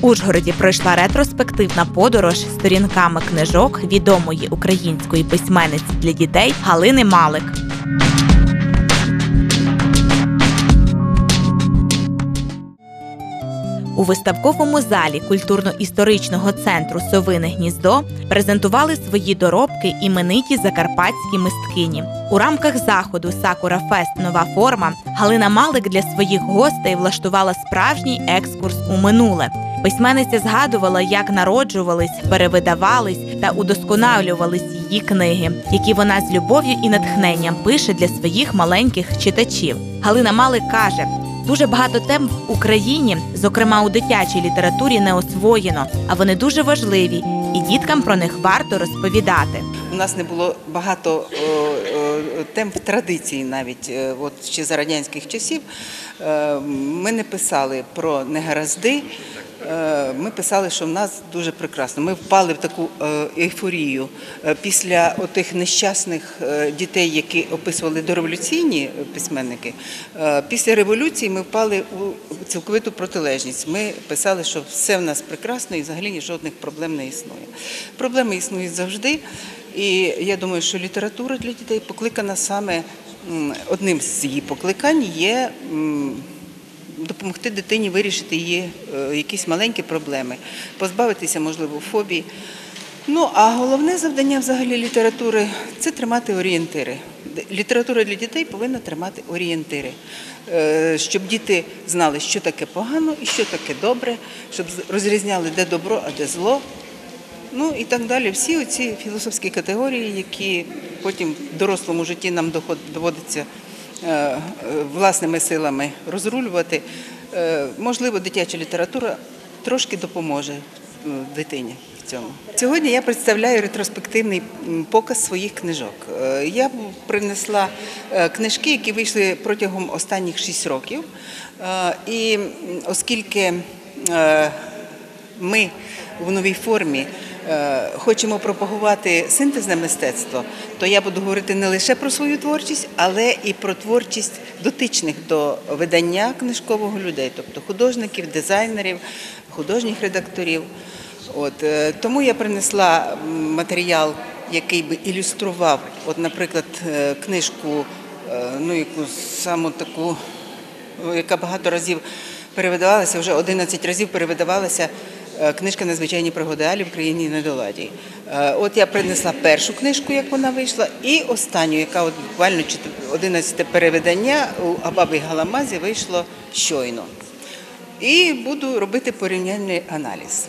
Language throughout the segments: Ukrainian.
Ужгороді пройшла ретроспективна подорож сторінками книжок відомої української письменниці для дітей Галини Малик. У виставковому залі культурно-історичного центру Совине гніздо презентували свої доробки імениті закарпатські мисткині. У рамках заходу Сакура Фест Нова форма Галина Малик для своїх гостей влаштувала справжній екскурс у минуле. Письменниця згадувала, як народжувались, перевидавались та удосконалювались її книги, які вона з любов'ю і натхненням пише для своїх маленьких читачів. Галина Малик каже. Дуже багато тем в Україні, зокрема у дитячій літературі, не освоєно, а вони дуже важливі, і діткам про них варто розповідати. У нас не було багато е, е, тем в традиції навіть е, от ще за радянських часів. Ми не писали про негаразди. Е, Ми писали, що в нас дуже прекрасно. Ми впали в таку е, ейфорію Е, після тих нещасних дітей, які описували дореволюційні письменники. Після революції ми впали у цілковиту протилежність. Ми писали, що все в нас прекрасно і взагалі жодних проблем не існує. Проблеми існують завжди. І я думаю, що література для дітей покликана саме одним з її покликань є допомогти дитині вирішити її е, якісь маленькі проблеми, позбавитися, можливо, фобій. Ну, а головне завдання взагалі літератури це тримати орієнтири. Література для дітей повинна тримати орієнтири, Е, щоб діти знали, що таке погано і що таке добре, щоб розрізняли, де добро, а де зло. Ну і так далі. Всі ці філософські категорії, які потім в дорослому житті нам доводиться власними силами розрулювати. Е, Можливо, дитяча література трошки допоможе е, дитині в цьому. Сьогодні я представляю ретроспективний показ своїх книжок. Е, Я принесла е, книжки, які вийшли протягом останніх шість років. Е, І оскільки е, ми в новій формі е, хочемо пропагувати синтезне мистецтво, то я буду говорити не лише про свою творчість, але і про творчість дотичних до видання книжкового людей, тобто художників, дизайнерів, художніх редакторів. От, е, тому я принесла матеріал, який би ілюстрував, от, наприклад, е, книжку, е, ну, яку саму таку яка багато разів перевидавалася, вже 11 разів перевидавалася е, книжка Незвичайні пригоди Алі в країні недоладі. Е, От я принесла першу книжку, як вона вийшла, і останню, яка от буквально 11 перевидання у Абабі Галамазі вийшло щойно. І буду робити порівняльний аналіз.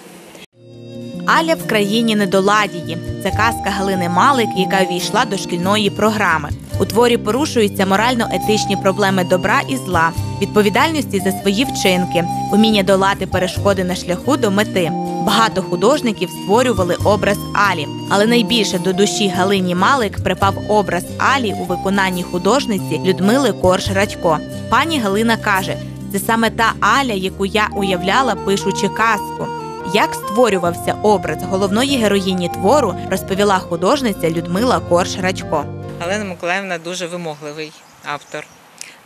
Аля в країні недоладії. Це казка Галини Малик, яка увійшла до шкільної програми. У творі порушуються морально-етичні проблеми добра і зла, відповідальності за свої вчинки, уміння долати перешкоди на шляху до мети. Багато художників створювали образ Алі, але найбільше до душі Галині Малик припав образ Алі у виконанні художниці Людмили Корж Радько. Пані Галина каже: це саме та Аля, яку я уявляла, пишучи казку. Як створювався образ головної героїні твору, розповіла художниця Людмила Корж Радько. Галина Миколаївна дуже вимогливий автор.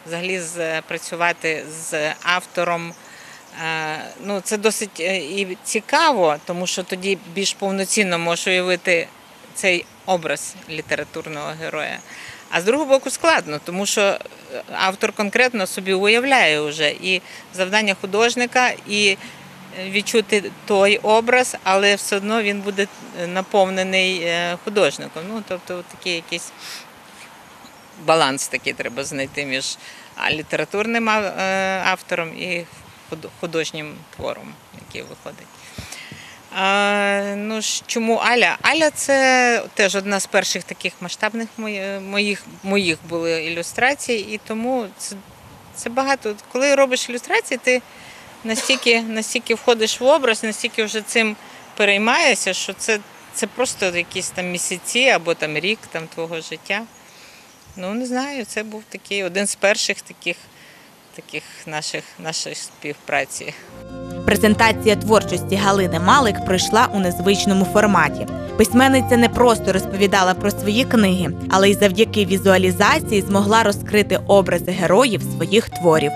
Взагалі з- працювати з автором. е, Ну, це досить е, і цікаво, тому що тоді більш повноцінно можеш уявити цей образ літературного героя. А з другого боку складно, тому що е, автор конкретно собі уявляє вже і завдання художника, і е, відчути той образ, але все одно він буде е, наповнений е, художником. Ну, тобто, такий якийсь баланс такий треба знайти між літературним е, автором і художнім твором, який виходить. А, ну, чому Аля? Аля це теж одна з перших таких масштабних моїх, моїх були ілюстрацій, і тому це, це багато. Коли робиш ілюстрації, ти настільки, настільки входиш в образ, настільки вже цим переймаєшся, що це, це просто якісь там місяці або там рік там, твого життя. Ну, не знаю, це був такий один з перших таких, таких наших, нашої співпраці. Презентація творчості Галини Малик пройшла у незвичному форматі. Письменниця не просто розповідала про свої книги, але й завдяки візуалізації змогла розкрити образи героїв своїх творів.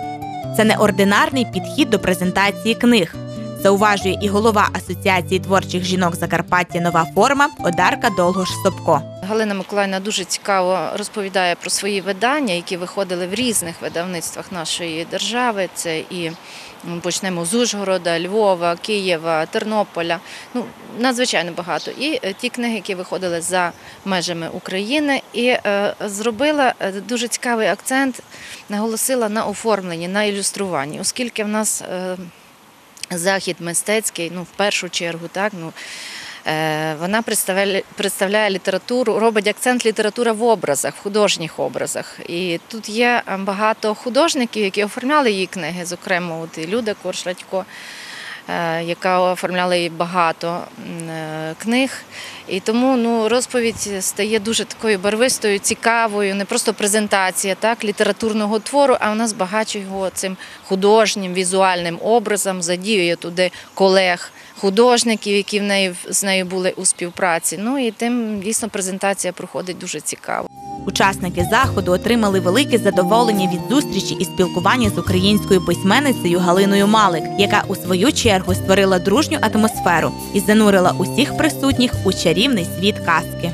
Це неординарний підхід до презентації книг. зауважує і голова Асоціації творчих жінок Закарпаття Нова форма Одарка Долгош Собко. Галина Миколаївна дуже цікаво розповідає про свої видання, які виходили в різних видавництвах нашої держави. Це і почнемо з Ужгорода, Львова, Києва, Тернополя. Ну надзвичайно багато. І е, ті книги, які виходили за межами України, і е, зробила е, дуже цікавий акцент, наголосила на оформленні, на ілюструванні, оскільки в нас. Захід мистецький, ну в першу чергу, так ну Вона представляє, представляє літературу, робить акцент література в образах, в художніх образах. І тут є е, багато художників, які оформляли її книги, зокрема, от і Люда Коршладько, е, яка оформляла багато е, книг. І тому ну, розповідь стає дуже такою барвистою, цікавою, не просто презентація так, літературного твору, а вона збагачує його цим художнім, візуальним образом, задіює туди колег, художників, які в неї з нею були у співпраці. Ну і тим дійсно презентація проходить дуже цікаво. Учасники заходу отримали велике задоволення від зустрічі і спілкування з українською письменницею Галиною Малик, яка у свою чергу створила дружню атмосферу і занурила усіх присутніх у чарівний світ казки.